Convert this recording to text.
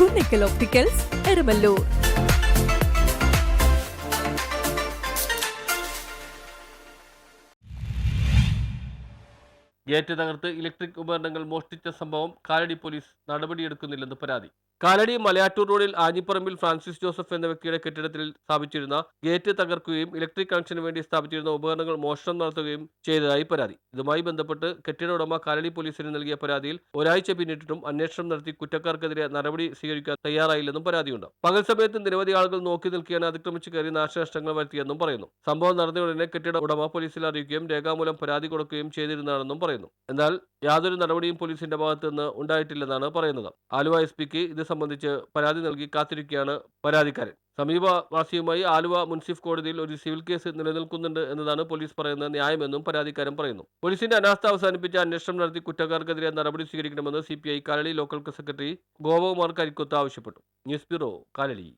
Kunnickal opticals Erumalloor gate തകർത്ത് electric ഉപകരണങ്ങൾ മോഷ്ടിച്ച സംഭവം കാലടി പോലീസ് നടപടിയെടുക്കുന്നില്ലെന്ന് പരാതി. കാലടി മലയാറ്റൂർ റോഡിൽ ആഞ്ഞിപ്പറമ്പിൽ ഫ്രാൻസിസ് ജോസഫ് എന്ന വ്യക്തിയുടെ കെട്ടിടത്തിൽ സ്ഥാപിച്ചിരുന്ന ഗേറ്റ് തകർക്കുകയും ഇലക്ട്രിക് കണക്ഷന് വേണ്ടി സ്ഥാപിച്ചിരുന്ന ഉപകരണങ്ങൾ മോഷണം നടത്തുകയും ചെയ്തതായി പരാതി. ഇതുമായി ബന്ധപ്പെട്ട് കെട്ടിട ഉടമ കാലടി പോലീസിന് നൽകിയ പരാതിയിൽ ഒരാഴ്ച പിന്നിട്ടിട്ടും അന്വേഷണം നടത്തി കുറ്റക്കാർക്കെതിരെ നടപടി സ്വീകരിക്കാൻ തയ്യാറായില്ലെന്നും പരാതിയുണ്ട്. പകൽ സമയത്ത് നിരവധി ആളുകൾ നോക്കി നിൽക്കുകയാണ് അതിക്രമിച്ച് കയറി നാശനഷ്ടങ്ങൾ വരുത്തിയെന്നും പറയുന്നു. സംഭവം നടന്ന ഉടനെ കെട്ടിട ഉടമ പോലീസിൽ അറിയിക്കുകയും രേഖാമൂലം പരാതി കൊടുക്കുകയും ചെയ്തിരുന്നതാണെന്നും പറയുന്നു. എന്നാൽ യാതൊരു നടപടിയും പോലീസിന്റെ ഭാഗത്തുനിന്ന് ഉണ്ടായിട്ടില്ലെന്നാണ് പറയുന്നത്. ആലുവ എസ് പിക്ക് ഇത് സംബന്ധിച്ച് പരാതി നൽകി കാത്തിരിക്കുകയാണ് പരാതിക്കാരൻ. സമീപവാസിയുമായി ആലുവ മുൻസിഫ് കോടതിയിൽ ഒരു സിവിൽ കേസ് നിലനിൽക്കുന്നുണ്ട് എന്നതാണ് പോലീസ് പറയുന്ന ന്യായമെന്നും പരാതിക്കാരൻ പറയുന്നു. പോലീസിന്റെ അനാസ്ഥ അവസാനിപ്പിച്ച അന്വേഷണം നടത്തി കുറ്റക്കാർക്കെതിരെ നടപടി സ്വീകരിക്കണമെന്ന് C P I Kalady local secretary Gopakumar Karikkoth ആവശ്യപ്പെട്ടു. News bureau Kalady.